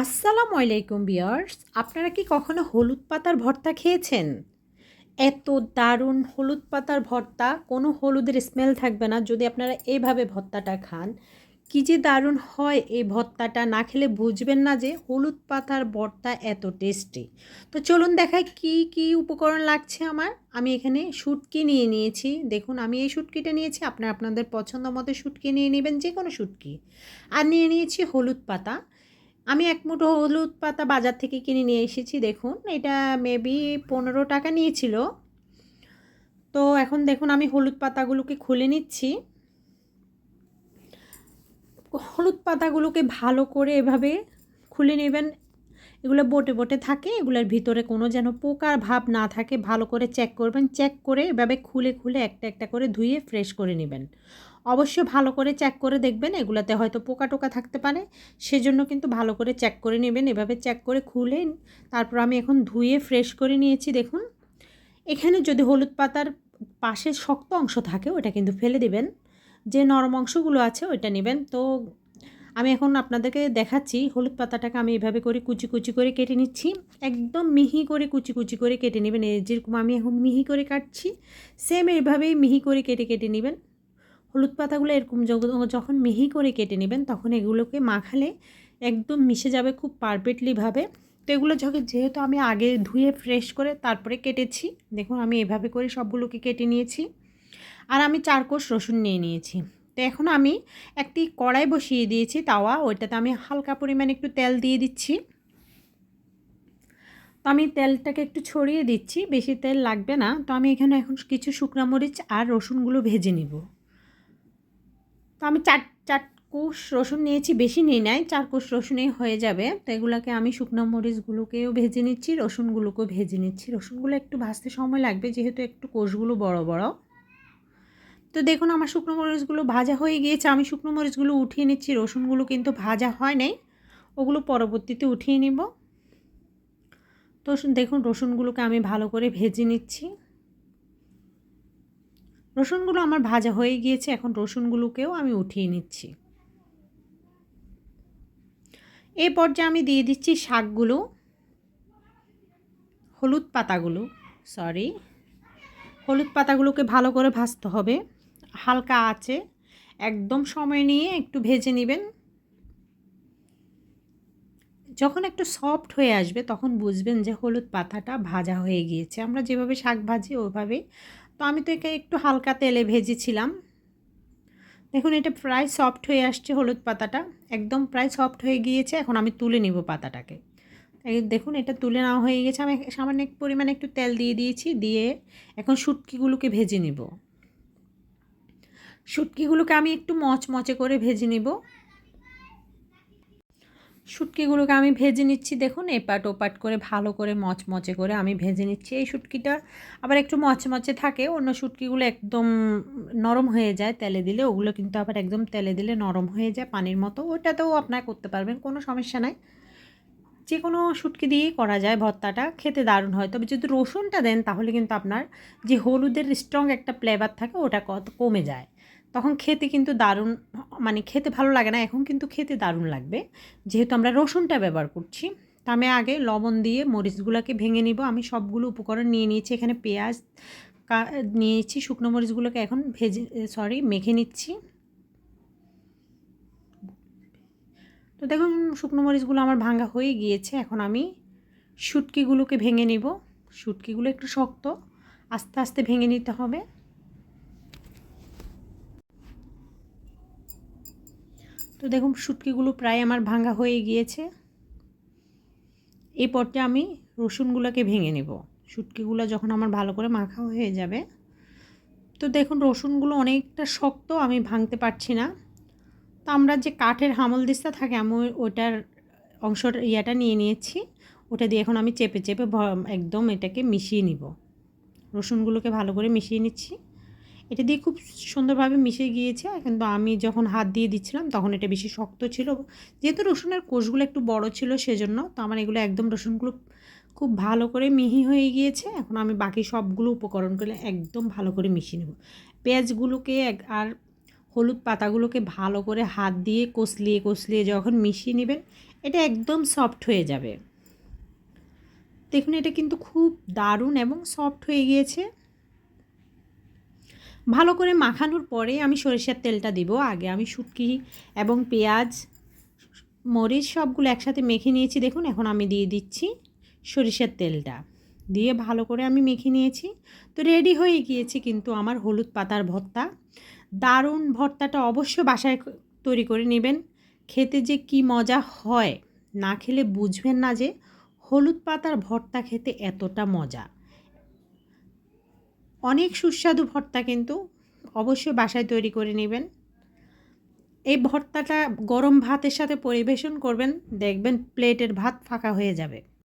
আসসালামু আলাইকুম বিয়ার্স আপনারা কি কখনো হলুদ পাতার ভর্তা খেয়েছেন? এত দারুণ হলুদ পাতার ভর্তা, কোনো হলুদের স্মেল থাকবে না যদি আপনারা এইভাবে ভর্তাটা খান। কি যে দারুণ হয় এই ভর্তাটা, না খেলে বুঝবেন না যে হলুদ পাতার ভর্তা এত টেস্টি তো চলুন দেখাই কি কি উপকরণ লাগছে আমার। আমি এখানে শুটকি নিয়ে নিয়েছি। দেখুন, আমি এই শুটকিটা নিয়েছি, আপনারা আপনাদের পছন্দ মতো শুটকি নিয়ে নেবেন যে কোনো শুটকি। আর নিয়ে নিয়েছি হলুদ পাতা। আমি এক মুঠো হলুদ পাতা বাজার থেকে কিনে নিয়ে এসেছি, দেখুন। এটা মেবি পনেরো টাকা নিয়েছিল। তো এখন দেখুন, আমি হলুদ পাতাগুলোকে খুলে নিচ্ছি। হলুদ পাতাগুলোকে ভালো করে এভাবে খুলে নেবেন। এগুলো বোটে বোটে থাকে, এগুলোর ভিতরে কোনো যেন পোকার ভাব না থাকে। ভালো করে চেক করবেন চেক করে এভাবে খুলে খুলে একটা একটা করে ধুয়ে ফ্রেশ করে নেবেন। অবশ্যই ভালো করে চেক করে দেখবেন, এগুলাতে হয়তো পোকা টোকা থাকতে পারে। সেজন্য কিন্তু ভালো করে চেক করে নেবেন, এভাবে চেক করে খুলে তারপর আমি এখন ধুয়ে ফ্রেশ করে নিয়েছি, দেখুন। এখানে যদি হলুদ পাতার পাশে শক্ত অংশ থাকে, ওটা কিন্তু ফেলে দিবেন। যে নরম অংশগুলো আছে, ওইটা নেবেন। তো আমি এখন আপনাদেরকে দেখাচ্ছি, হলুদ পাতাটাকে আমি এভাবে করে কুচি কুচি করে কেটে নিচ্ছি। একদম মিহি করে কুচি কুচি করে কেটে নেবেন। যেরকম আমি এখন মিহি করে কাটছি সেম এইভাবেই মিহি করে কেটে কেটে নেবেন। হলুদ পাতাগুলো এরকম যখন মিহি করে কেটে নেবেন, তখন এগুলোকে মাখালে একদম মিশে যাবে খুব পারফেক্টলিভাবে তো এগুলো যেহেতু আমি আগে ধুয়ে ফ্রেশ করে তারপরে কেটেছি, দেখুন আমি এভাবে করে সবগুলোকে কেটে নিয়েছি। আর আমি চার কোষ রসুন নিয়ে নিয়েছি। তো এখন আমি একটি কড়াই বসিয়ে দিয়েছি তাওয়া, ওইটাতে আমি হালকা পরিমাণে একটু তেল দিয়ে দিচ্ছি। তো আমি তেলটাকে একটু ছড়িয়ে দিচ্ছি, বেশি তেল লাগবে না। তো আমি এখানে এখন কিছু শুকনা মরিচ আর রসুনগুলো ভেজে নিব। তো আমি চার চার কোষ রসুন নিয়েছি, বেশি নিই নাই, চার কোষ রসুনেই হয়ে যাবে। তো এগুলোকে আমি শুকনো মরিচগুলোকেও ভেজে নিচ্ছি, রসুনগুলোকেও ভেজে নিচ্ছি। রসুনগুলো একটু ভাজতে সময় লাগবে, যেহেতু একটু কোষগুলো বড় বড়। তো দেখুন, আমার শুকনো মরিচগুলো ভাজা হয়ে গিয়েছে। আমি শুকনো মরিচগুলো উঠিয়ে নিচ্ছি, রসুনগুলো কিন্তু ভাজা হয় নাই। ওগুলো পরবর্তীতে উঠিয়ে নিব। তো দেখুন, রসুনগুলোকে আমি ভালো করে ভেজে নিচ্ছি। রসুনগুলো আমার ভাজা হয়ে গিয়েছে, এখন রসুনগুলোকেও আমি উঠিয়ে নিচ্ছি। এই পর্যায়ে আমি দিয়ে দিচ্ছি শাকগুলো, হলুদ পাতাগুলো সরি হলুদ পাতাগুলোকে ভালো করে ভাজতে হবে, হালকা আছে একদম সময় নিয়ে একটু ভেজে নেবেন। যখন একটু সফট হয়ে আসবে, তখন বুঝবেন যে হলুদ পাতাটা ভাজা হয়ে গিয়েছে। আমরা যেভাবে শাক ভাজি ওইভাবে তো আমি তো একে একটু হালকা তেলে ভেজেছিলাম। দেখুন, এটা প্রায় সফট হয়ে আসছে হলুদ পাতাটা। একদম প্রায় সফট হয়ে গিয়েছে, এখন আমি তুলে নিব পাতাটাকে। দেখুন, এটা তুলে নেওয়া হয়ে গেছে। আমি সামান্য পরিমাণে একটু তেল দিয়ে দিয়েছি, দিয়ে এখন শুটকিগুলোকে ভেজে নেব। শুটকিগুলোকে আমি একটু মচমচে করে ভেজে নেব। শুটকিগুলোকে আমি ভেজে নিচ্ছি। দেখুন, এপাট ওপাট করে ভালো করে মচমচে করে আমি ভেজে নিচ্ছি এই শুটকিটা। আবার একটু মচমচে থাকে, অন্য শুটকিগুলো একদম নরম হয়ে যায় তেলে দিলে। ওগুলো কিন্তু আবার একদম তেলে দিলে নরম হয়ে যায় পানির মতো। ওটাতেও আপনারা করতে পারবেন, কোনো সমস্যা নাই। যে কোনো শুটকি দিয়েই করা যায় ভর্তাটা, খেতে দারুণ হয়। তবে যদি রসুনটা দেন, তাহলে কিন্তু আপনার যে হলুদের স্ট্রং একটা ফ্লেভার থাকে, ওটা কত কমে যায়। তখন খেতে কিন্তু দারুণ মানে খেতে ভালো লাগে না, এখন কিন্তু খেতে দারুণ লাগবে। যেহেতু আমরা রসুনটা ব্যবহার করছি, তা আমি আগে লবণ দিয়ে মরিচগুলোকে ভেঙে নিব। আমি সবগুলো উপকরণ নিয়ে নিয়েছি, এখানে পেঁয়াজ নিয়েছি, শুকনো মরিচগুলোকে এখন ভেজে সরি মেখে নিচ্ছি। তো দেখুন, শুকনো মরিচগুলো আমার ভাঙা হয়ে গিয়েছে, এখন আমি শুটকিগুলোকে ভেঙে নিব। শুটকিগুলো একটু শক্ত, আস্তে আস্তে ভেঙে নিতে হবে। তো দেখুন, শুটকিগুলো প্রায় আমার ভাঙা হয়ে গিয়েছে। এই পর্যায়ে আমি রসুনগুলোকে ভেঙে নেব। শুটকিগুলো যখন আমার ভালো করে মাখা হয়ে যাবে, তো দেখুন, রসুনগুলো অনেকটা শক্ত, আমি ভাঙতে পারছি না। তো আমরা যে কাঠের হামল দিস্তা থাকে, আমি ওটার অংশটা, ইয়াটা নিয়ে নিয়েছি। ওটা দিয়ে এখন আমি চেপে চেপে একদম এটাকে মিশিয়ে নিব। রসুনগুলোকে ভালো করে মিশিয়ে নিচ্ছি। এটা দিয়ে খুব সুন্দরভাবে মিশে গিয়েছে। কিন্তু আমি যখন হাত দিয়ে দিচ্ছিলাম তখন এটা বেশি শক্ত ছিল। যেহেতু রসুনের কোষগুলো একটু বড় ছিল সেজন্য তো আমার এগুলো একদম রসুনগুলো খুব ভালো করে মিহি হয়ে গিয়েছে। এখন আমি বাকি সবগুলো উপকরণগুলো একদম ভালো করে মিশিয়ে নেব। পেঁয়াজগুলোকে আর হলুদ পাতাগুলোকে ভালো করে হাত দিয়ে কষলিয়ে কষলিয়ে যখন মিশিয়ে নেবেন এটা একদম সফট হয়ে যাবে। দেখুন এটা কিন্তু খুব দারুণ এবং সফট হয়ে গিয়েছে। ভালো করে মাখানোর পরে আমি সরিষার তেলটা দিব। আগে আমি শুটকি এবং পেঁয়াজ, মরিচ সবগুলো একসাথে মেখে নিয়েছি। দেখুন, এখন আমি দিয়ে দিচ্ছি সরিষার তেলটা। দিয়ে ভালো করে আমি মেখে নিয়েছি। তো রেডি হয়ে গিয়েছে কিন্তু আমার হলুদ পাতার ভর্তা। দারুণ ভর্তাটা অবশ্য বাসায় তৈরি করে নেবেন। খেতে যে কি মজা হয়, না খেলে বুঝবেন না যে হলুদ পাতার ভর্তা খেতে এতটা মজা। অনেক সুস্বাদু ভর্তা কিন্তু অবশ্যই বাসায় তৈরি করে নেবেন। এই ভর্তাটা গরম ভাতের সাথে পরিবেশন করবেন, দেখবেন প্লেটের ভাত ফাঁকা হয়ে যাবে।